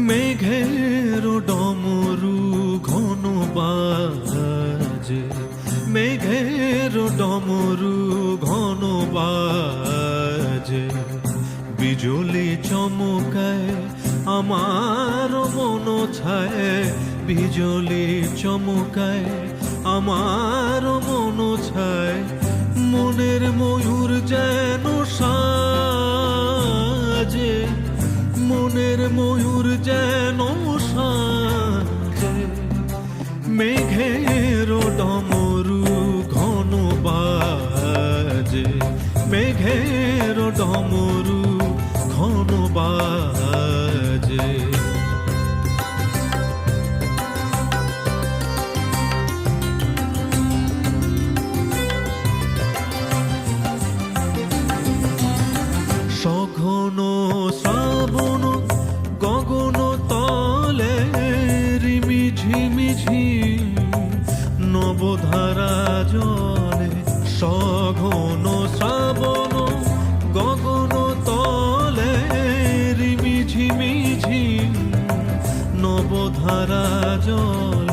মেঘের ডমরু ঘন বাজে মেঘের ডমরু ঘন বাজে বিজলি চমকায় আমার মন ছায় বিজলি চমকায় আমার মন ছায় মনের ময়ূর যেন যেন সাজে মেঘের ডমরু ঘন বাজে। মেঘের ডমরু ঘন বাজে। নবধারা জলে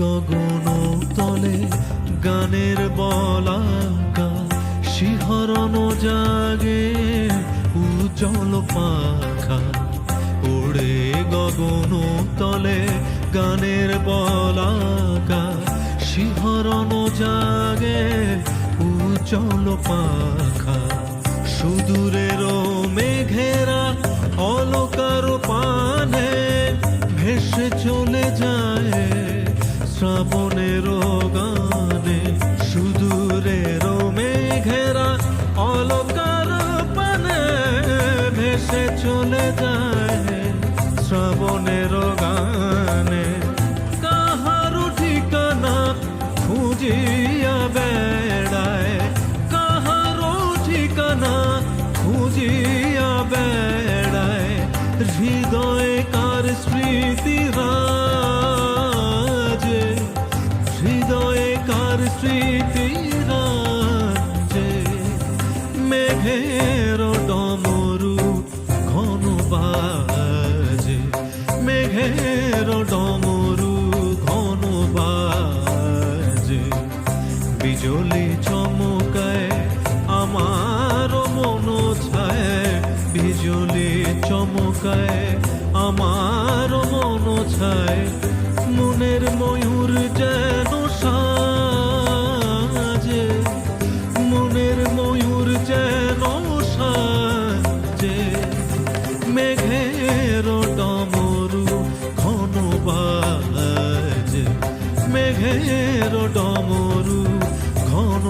গগন তলে গানের বলাকা শিহরণ জাগে উজ্জ্বল পাখা। ওড়ে গগন তলে গানের বলাকা শিহরণ জাগে উজ্জ্বল পাখা। সুদূরের মেঘেরা অলকার পানে ভেসে চলে যায় চলে যায় শ্রাবণের গানে? কাহারও ঠিকানা খুঁজিয়া বেড়ায়? কাহারও ঠিকানা খুঁজিয়া বেড়ায়? হৃদয়ে কার স্মৃতি রাজে? হৃদয়ে কার স্মৃতি রাজে? ঘন বাজে। মেঘের ডমরু ঘন বাজে। বিজলি চমকায়, আমার মন ছায়। বিজলি চমকায়, আমার মন ছায়। মনের ময়ূর যেন মেঘের ডমরু ঘন